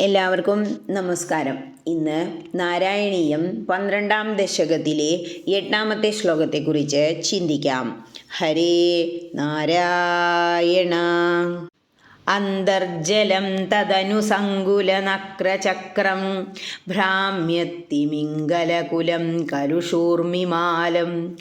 എല്ലാവർക്കും നമസ്കാരം. ഇന്ന് നാരായണീയം പന്ത്രണ്ടാം ദശകത്തിലെ എട്ടാമത്തെ ശ്ലോകത്തെക്കുറിച്ച് ചിന്തിക്കാം. ഹരേ നാരായണ. അന്തർജലം തദനുസങ്കുലനക്രചക്രം ഭ്രാമ്യത്തിമിംഗലകുലം കലുഷൂർമിമാലം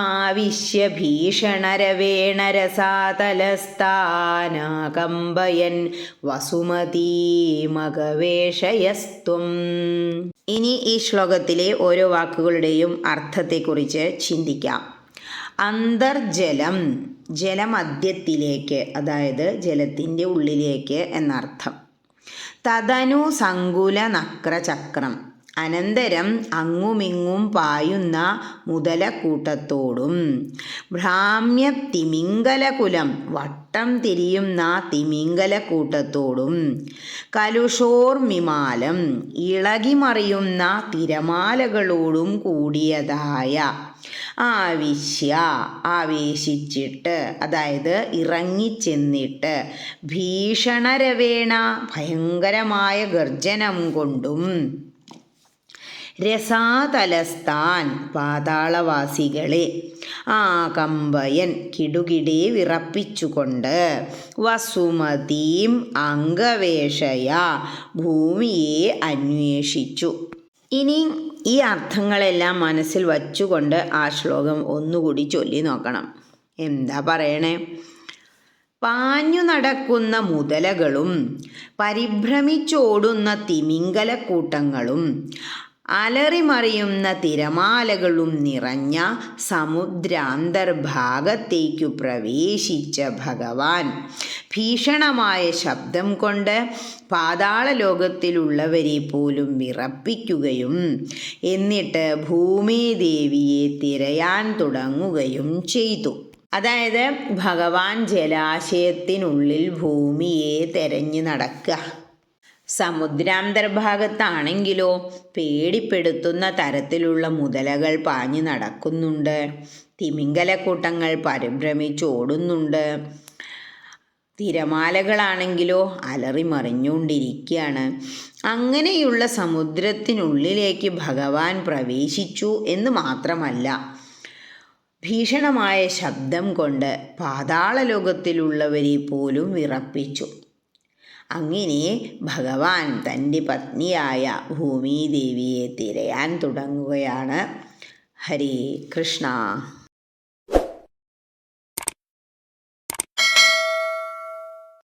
ആവിശ്യ ഭീഷണരവേണരസാതലസ്ഥാനാകമ്പയൻ വസുമതീമകവേഷയസ്ത്വം ഇനി ഈ ശ്ലോകത്തിലെ ഓരോ വാക്കുകളുടെയും അർത്ഥത്തെക്കുറിച്ച് ചിന്തിക്കാം. അന്തർജലം ജലമധ്യത്തിലേക്ക് അതായത് ജലത്തിന്റെ ഉള്ളിലേക്ക് എന്നർത്ഥം. തദനു സങ്കുല നക്രചക്രം. അനന്തരം അങ്ങുമിങ്ങും പായുന്ന മുതലക്കൂട്ടത്തോടും ഭ്രാമ്യ തിമിംഗലകുലം വട്ടം തിരിയുന്ന തിമിംഗലക്കൂട്ടത്തോടും കലുഷോർമിമാലം ഇളകിമറിയുന്ന തിരമാലകളോടും കൂടിയതായ ആവിശ്യ ആവേശിച്ചിട്ട് അതായത് ഇറങ്ങിച്ചെന്നിട്ട് ഭീഷണരവേണ ഭയങ്കരമായ ഗർജനം കൊണ്ടും രസാതലസ്ഥാൻ പാതാളവാസികളെ ആകമ്പയൻ കിടുകിടെ വിറപ്പിച്ചുകൊണ്ട് വസുമതീം അംഗവേഷയ ഭൂമിയെ അന്വേഷിച്ചു. ഇനി ഈ അർത്ഥങ്ങളെല്ലാം മനസ്സിൽ വച്ചുകൊണ്ട് ആ ശ്ലോകം ഒന്നുകൂടി ചൊല്ലി നോക്കണം. എന്താ പറയണേ? പാഞ്ഞു നടക്കുന്ന മുതലകളും പരിഭ്രമിച്ചോടുന്ന തിമിംഗലക്കൂട്ടങ്ങളും അലറിമറിയുന്ന തിരമാലകളും നിറഞ്ഞ സമുദ്രാന്തർഭാഗത്തേക്കു പ്രവേശിച്ച ഭഗവാൻ ഭീഷണമായ ശബ്ദം കൊണ്ട് പാതാള ലോകത്തിലുള്ളവരെ പോലും വിറപ്പിക്കുകയും എന്നിട്ട് ഭൂമിദേവിയെ തിരയാൻ തുടങ്ങുകയും ചെയ്തു. അതായത് ഭഗവാൻ ജലാശയത്തിനുള്ളിൽ ഭൂമിയെ തെരഞ്ഞു നടക്കുക. സമുദ്രാന്തർഭാഗത്താണെങ്കിലോ പേടിപ്പെടുത്തുന്ന തരത്തിലുള്ള മുതലകൾ പാഞ്ഞു നടക്കുന്നുണ്ട്. തിമിംഗലക്കൂട്ടങ്ങൾ പരിഭ്രമിച്ചോടുന്നുണ്ട് തിരമാലകളാണെങ്കിലോ അലറിമറിഞ്ഞുകൊണ്ടിരിക്കുകയാണ് അങ്ങനെയുള്ള സമുദ്രത്തിനുള്ളിലേക്ക് ഭഗവാൻ പ്രവേശിച്ചു എന്ന് മാത്രമല്ല ഭീഷണമായ ശബ്ദം കൊണ്ട് പാതാള ലോകത്തിലുള്ളവരെ പോലും വിറപ്പിച്ചു. അങ്ങനെ ഭഗവാൻ തന്റെ പത്നിയായ ഭൂമിദേവിയെ തിരയാൻ തുടങ്ങുകയാണ്. ഹരേ കൃഷ്ണ.